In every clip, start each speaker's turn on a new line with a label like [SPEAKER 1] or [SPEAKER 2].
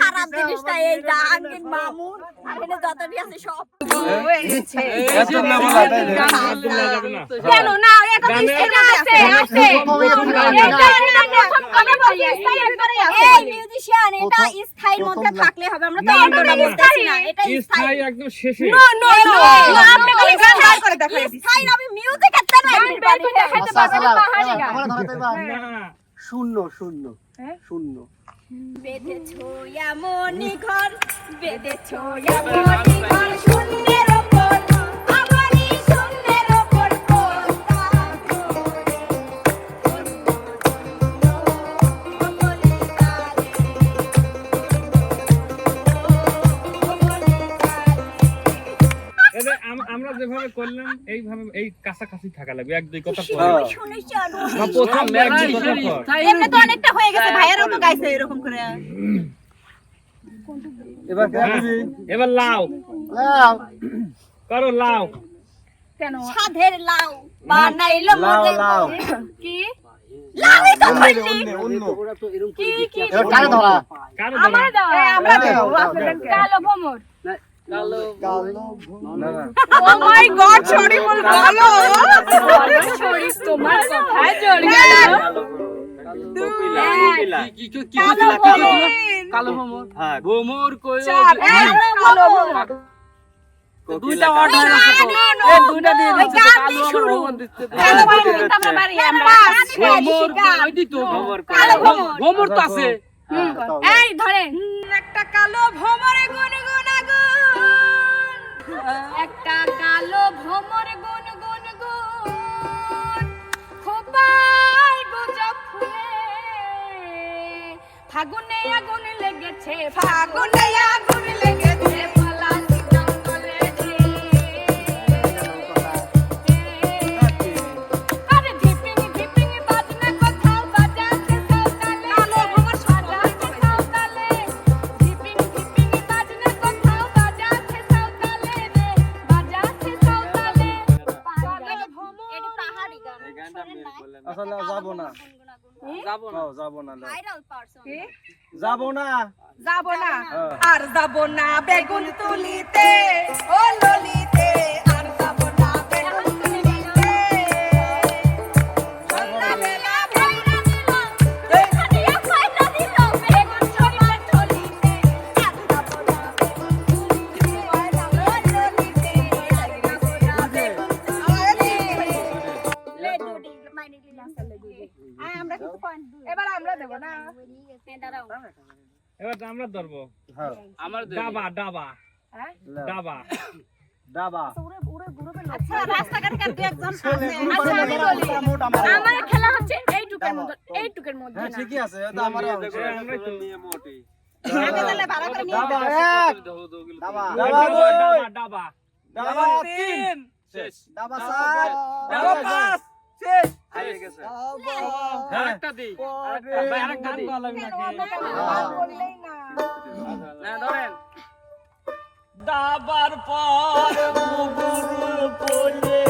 [SPEAKER 1] খারাপ জিনিসটা এই জাহাঙ্গীর মামুন আর এখানে যতটি আছে সব। কেন না এটা আছে আছে মিউজিশিয়ান এটা স্থায়ীর মধ্যে থাকলে হবে আমরা তো অন্যটা না এটা স্থায়ী
[SPEAKER 2] একদম শেষে।
[SPEAKER 1] নো নো নো আপনি খালি গান করে দেখাই স্থায়ী আমি মিউজিক এত না দেখাইতে পারবেন না পাহাড়ে গান
[SPEAKER 3] আমার ধরাতে পারবে না।
[SPEAKER 2] না
[SPEAKER 3] শূন্য শূন্য শূন্য।
[SPEAKER 1] বেঁধেছো এমনই ঘর বেঁধেছো এমনই ঘর শূন্যের
[SPEAKER 2] যেভাবে করলাম এইভাবে এই কাছাকাছি থাকা লাগবে। এক দুই কথা
[SPEAKER 3] হ্যাঁ।
[SPEAKER 2] প্রথম দুই কথা
[SPEAKER 1] এমনি তো অনেকটা হয়ে গেছে ভাইয়েরও তো গাইছে এরকম করে।
[SPEAKER 3] এবার
[SPEAKER 2] হ্যাঁ, এবার লাও।
[SPEAKER 3] লাও।
[SPEAKER 2] করো লাও। কেন?
[SPEAKER 1] সাধের লাউ। বানাইলো
[SPEAKER 3] লাও
[SPEAKER 1] কি। কালো ভমর।
[SPEAKER 3] কালো না
[SPEAKER 1] ও মাই গড সরি কালো সরি তোমার কথায় জড়ি গেল।
[SPEAKER 4] কালো ভ্রমর
[SPEAKER 3] হ্যাঁ
[SPEAKER 4] কই
[SPEAKER 1] কালো ভমর
[SPEAKER 4] দুইটা হয়ে তো। এই দুইটা দিয়ে দিচ্ছে কালো
[SPEAKER 1] শুরু। কালো ভমর আমরা বাড়ি আমরা
[SPEAKER 4] ভ্রমর ওই দিত।
[SPEAKER 1] কালো ভ্রমর।
[SPEAKER 4] ভ্রমর তো আছে।
[SPEAKER 1] এই ধরে একটা কালো ভ্রমরে গুন গুন আগুন একটা কালো ভ্রমর গুন গুন গুন খোপায় গোজব ফুলে। ফাগুনে আগুন লেগেছে ফাগুনে
[SPEAKER 3] আসলে যাব না।
[SPEAKER 4] যাব না।
[SPEAKER 3] যাব না না।
[SPEAKER 1] Viral
[SPEAKER 3] না।
[SPEAKER 5] যাব না।
[SPEAKER 3] হ্যাঁ।
[SPEAKER 5] আর যাব না। বেগুন তুলিতে ও ললিতে
[SPEAKER 2] ধরবো?
[SPEAKER 3] হ্যাঁ।
[SPEAKER 4] আমার
[SPEAKER 2] ডাবা ডাবা। ডাবা।
[SPEAKER 3] ডাবা।
[SPEAKER 1] আচ্ছা, রাস্তাঘাটকার দু একজন আচ্ছা, আমি বলি।
[SPEAKER 3] মোটা মোটা
[SPEAKER 1] আমার খেলা হচ্ছে এইটুকের মধ্যে এইটুকের মধ্যে
[SPEAKER 3] হ্যাঁ
[SPEAKER 1] না।
[SPEAKER 3] ঠিকই আছে এটা আমার
[SPEAKER 2] এ, আমরাই তো
[SPEAKER 5] আগে তাহলে ভাড়া করে নিয়ে
[SPEAKER 3] ডাবা ডাবা
[SPEAKER 2] ডাবা ডাবা
[SPEAKER 3] তিন।
[SPEAKER 4] শেষ।
[SPEAKER 3] ডাবা চার।
[SPEAKER 4] ডাবা পাঁচ। শেষ।
[SPEAKER 2] হ্যাঁ।
[SPEAKER 4] আরেকটা দিই।
[SPEAKER 2] আরেকটা দিই।
[SPEAKER 5] কেন অন্যকে ভাড়া করলেই না।
[SPEAKER 4] না ধরেন।
[SPEAKER 2] দাবার পর মুগুর পড়ে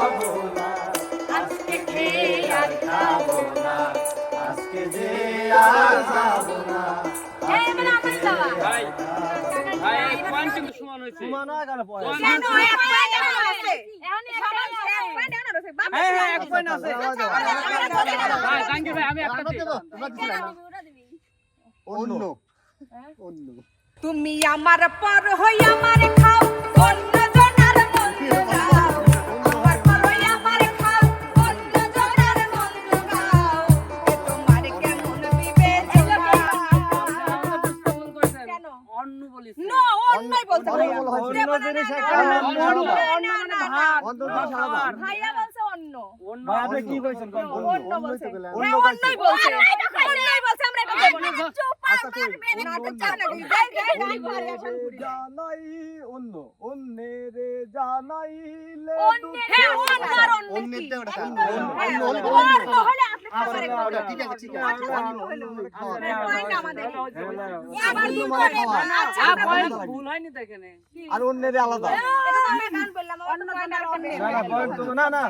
[SPEAKER 5] তুমি আমার পর হই আমার
[SPEAKER 3] কইছেন কোন
[SPEAKER 5] অন্য
[SPEAKER 3] অন্য
[SPEAKER 5] বলছে
[SPEAKER 3] অন্য
[SPEAKER 5] হ্যাঁ অন্যই বলছে অন্যই বলছে আমরা এটা দেব না
[SPEAKER 1] চুপ
[SPEAKER 3] আচ্ছা কই
[SPEAKER 5] নাটক চাও নাকি যাই যাই যাই variation করি।
[SPEAKER 3] জানাই অন্য অন্যেরে জানাইলে
[SPEAKER 1] অন্যের
[SPEAKER 5] হ্যাঁ
[SPEAKER 1] অন্য।
[SPEAKER 5] অন্য আর
[SPEAKER 3] ওটা
[SPEAKER 5] হ্যাঁ,
[SPEAKER 3] অন্য, অন্য,
[SPEAKER 5] হলে
[SPEAKER 3] আচ্ছা।
[SPEAKER 5] আচ্ছা,
[SPEAKER 3] হ্যাঁ। হ্যাঁ, মানে।
[SPEAKER 5] আচ্ছা,
[SPEAKER 3] অন্যের আলাদা না না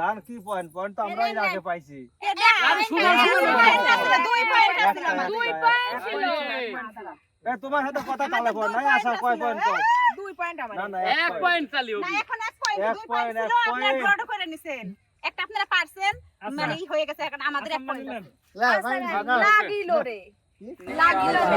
[SPEAKER 3] গান কি পয়েন্ট পয়েন্ট তো আমরাই আগে পাইছি।
[SPEAKER 1] পয়েন্ট
[SPEAKER 3] তোমার সাথে কথা তালে পয়েন্ট নাই আসা কয় পয়েন্ট কও
[SPEAKER 5] দুই point
[SPEAKER 3] না না
[SPEAKER 4] এক পয়েন্ট চালিও
[SPEAKER 5] না, এখন এক point, দুই point
[SPEAKER 3] point,
[SPEAKER 5] ছিল, আপনারা
[SPEAKER 3] point।
[SPEAKER 5] করে নিছেন। একটা আপনারা পারছেন, মানে ই হয়ে গেছে, এখন আমাদের এক আছে। আচ্ছা, লাগিল রে। লাগিল রে।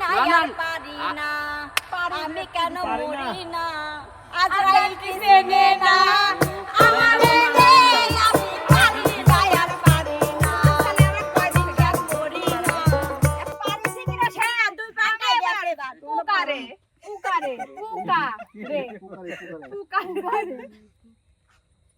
[SPEAKER 1] পারি না আর পারি না। আমি কেন মরি না? আজরাইল কি চেনে না? আমারে উকারে উকারে উকা রে উকারে দুই
[SPEAKER 5] আচ্ছা, আচ্ছা, বাসাটা বুঝি।
[SPEAKER 4] হ্যাঁ,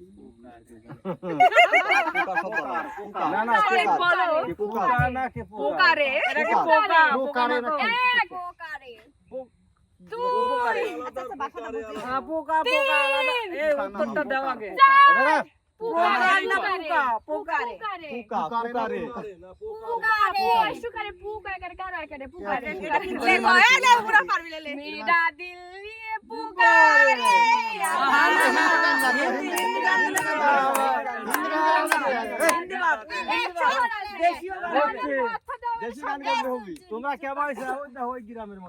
[SPEAKER 4] পোকা
[SPEAKER 3] না দেশি গান গাইতে হবি। তোমরা কে বাইছা ওই ওই গ্রামের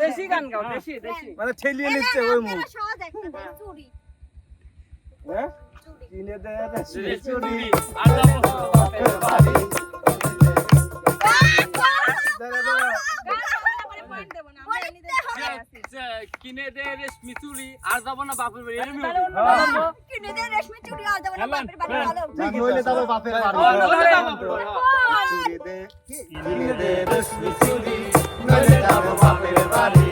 [SPEAKER 3] দেশি হ্যাঁ?
[SPEAKER 4] গান গাও হ্যাঁ। দেশি দেশি
[SPEAKER 3] মানে ঠেলিয়ে নিচ্ছে ওই মুখ। কিনে দে
[SPEAKER 4] রেশমি চুরি আর যাব না বাপের বাড়ি।
[SPEAKER 3] হ্যাঁ।
[SPEAKER 1] কিনে দে রেশমি চুড়ি আর যাব না বাপের বাড়ি
[SPEAKER 3] নইলে যাব বাপের বাড়ি। কিনে দে রেশমি চুরি নইলে যাব বাপের বাড়ি।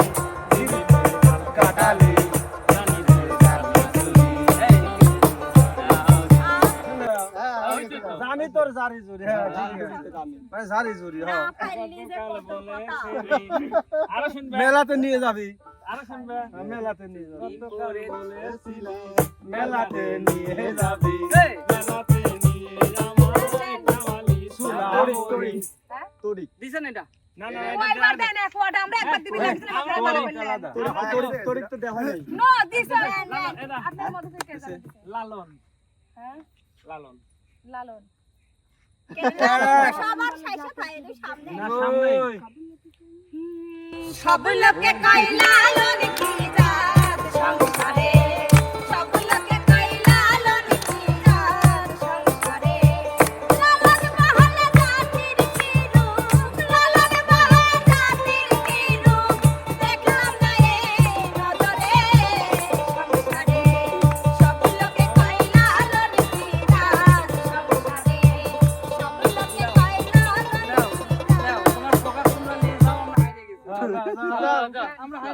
[SPEAKER 3] জারি জুরি হ্যাঁ মানে জারি জুরি হ্যাঁ
[SPEAKER 2] আরও শুনবে
[SPEAKER 3] মেলাতে নিয়ে যাবি
[SPEAKER 2] আরও শুনবে
[SPEAKER 3] মেলাতে নিয়ে যাবি মেলাতে নিয়ে যাবি
[SPEAKER 2] মেলাতে নিয়ে আমায় কামালি
[SPEAKER 3] সুলা তরি তরি
[SPEAKER 4] দিছেন এটা
[SPEAKER 2] না না
[SPEAKER 5] একবার দেন, এক আমরা একবার দিবি, একদিন আমরা একবার
[SPEAKER 3] তরি তো দেখা নেই
[SPEAKER 5] this আপনার মধ্যে থেকে
[SPEAKER 2] লালন
[SPEAKER 5] হ্যাঁ?
[SPEAKER 2] লালন
[SPEAKER 5] লালন। সব লোকে কয়লা লোক কি জাত সংসারে।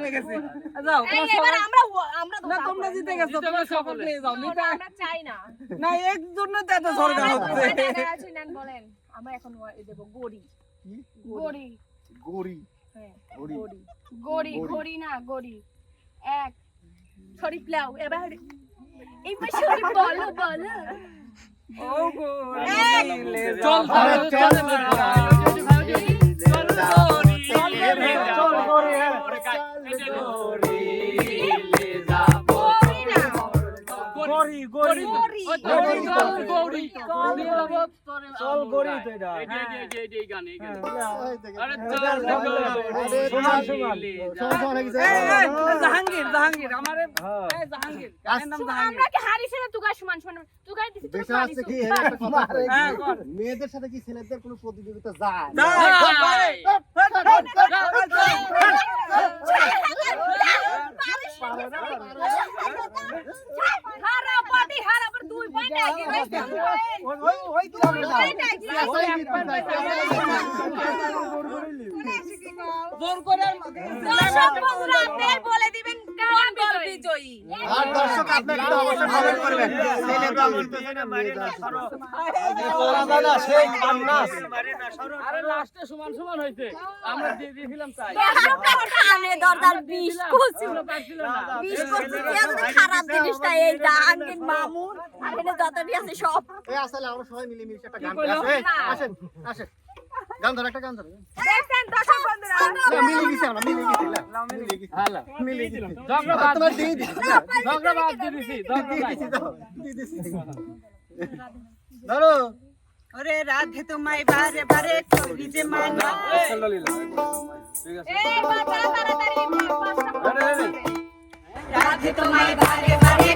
[SPEAKER 4] হারিয়ে গেছি। যাও
[SPEAKER 5] এবার আমরা আমরা
[SPEAKER 4] না তোমরা জিতে গেছো
[SPEAKER 2] জিতে
[SPEAKER 4] তোমরা
[SPEAKER 2] বলে।
[SPEAKER 4] নিয়ে যাও নিতে
[SPEAKER 5] আমরা চাই না
[SPEAKER 4] না এর জন্য তো এত সরকার হচ্ছে
[SPEAKER 5] বলেন আমরা এখন দেব গড়ি
[SPEAKER 1] গড়ি
[SPEAKER 3] গড়ি
[SPEAKER 1] হ্যাঁ,
[SPEAKER 3] গড়ি
[SPEAKER 1] গড়ি
[SPEAKER 3] গড়ি।
[SPEAKER 1] না গড়ি এক শরীফ লাও এবার এইবার শরীফ বলো বলো
[SPEAKER 4] ও গো
[SPEAKER 2] চল
[SPEAKER 3] আরে চল
[SPEAKER 2] চল
[SPEAKER 3] চল গড়ি হ্যাঁ।
[SPEAKER 1] গড়ি
[SPEAKER 4] গৌরী গৌরী বাবা তোরে
[SPEAKER 3] চল গড়ি তো এটা
[SPEAKER 4] এই যে এই যে এই যে এই গান এই গান আরে
[SPEAKER 3] আরে
[SPEAKER 4] চল
[SPEAKER 3] সমান সমান সমান হয়ে গেছে
[SPEAKER 4] জাহাঙ্গীর জাহাঙ্গীর আমারে
[SPEAKER 3] হ্যাঁ
[SPEAKER 4] এই জাহাঙ্গীর গানের নাম জাহাঙ্গীর
[SPEAKER 1] আমরা কি হারিছে না তুগা সমান সমান তুগা দিছি তুই
[SPEAKER 6] বিষয় হচ্ছে কি এর একটা কথা বলি।
[SPEAKER 4] হ্যাঁ, কর।
[SPEAKER 6] মেয়েদের সাথে কি ছেলেদের কোনো প্রতিযোগিতা যায়
[SPEAKER 4] জোর করে
[SPEAKER 1] বলে দিবেন বিজয়ী
[SPEAKER 6] আর দর্শক আপনি একটু অবশ্যই কমেন্ট করবেন। ছেলেরা বলতেছে না
[SPEAKER 3] সেই আন্নাস
[SPEAKER 4] আরে লাস্টে সমান সমান হইছে আমরা দিয়ে দিয়েছিলাম তাই।
[SPEAKER 1] কানে দরদার বিষ কুচি
[SPEAKER 4] পারছিল না।
[SPEAKER 1] বিষ কুচি খারাপ জিনিসটা এই জাহাঙ্গীর মামুন আর এখানে যতটি আছে সব।
[SPEAKER 6] এই আসলে আমরা সবাই মিলে মিশে একটা গান? আসেন আসেন। গান ধর একটা গান ধর।
[SPEAKER 1] দেখেন দর্শক বন্ধুরা?
[SPEAKER 6] না মিলে গেছি আমরা মিলে গেছি না মিলে গেছি
[SPEAKER 4] হ্যালো
[SPEAKER 6] মিলে গেছি
[SPEAKER 4] ঝগড়া বাদ
[SPEAKER 6] দিয়ে দিছি।
[SPEAKER 4] ঝগড়া বাদ দিয়ে দিছি ঝগড়া
[SPEAKER 6] দিয়ে দিছি দাও দিয়ে দিছি। ধরো।
[SPEAKER 5] ওরে রাধে তোমায় বারে বারে করি যে মানা
[SPEAKER 1] তাড়াতাড়ি
[SPEAKER 5] রাধে তোমায় বারে বারে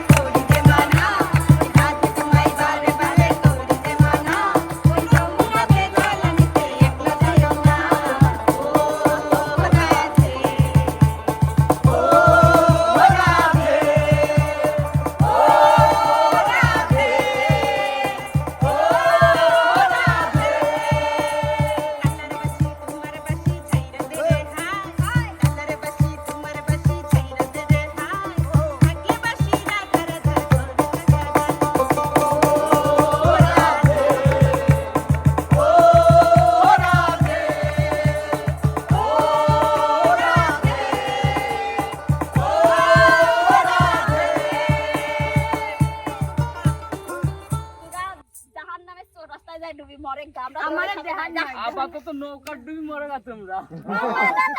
[SPEAKER 1] ডুবি মরে আমরা
[SPEAKER 5] আমারে দেখান না।
[SPEAKER 4] আপাতত নৌকার ডুবি মরে গা তোমরা।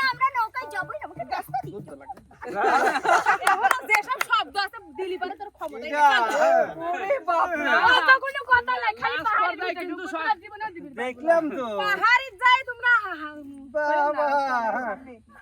[SPEAKER 1] আমরা নৌকায় যাবই না আমাকে ব্যস্ত দিই এখন যেসব শব্দ আছে দিলি পারে তোর ক্ষমতা
[SPEAKER 4] ওরে বাপ রে।
[SPEAKER 1] অত কোনো কথা নাই খালি
[SPEAKER 4] নাচ
[SPEAKER 1] পাহাড়ি
[SPEAKER 4] কিন্তু
[SPEAKER 1] কিন্তু জীবনে দিবি
[SPEAKER 3] দেখলাম তো।
[SPEAKER 1] পাহাড়ি যাই তোমরা
[SPEAKER 3] বাবা।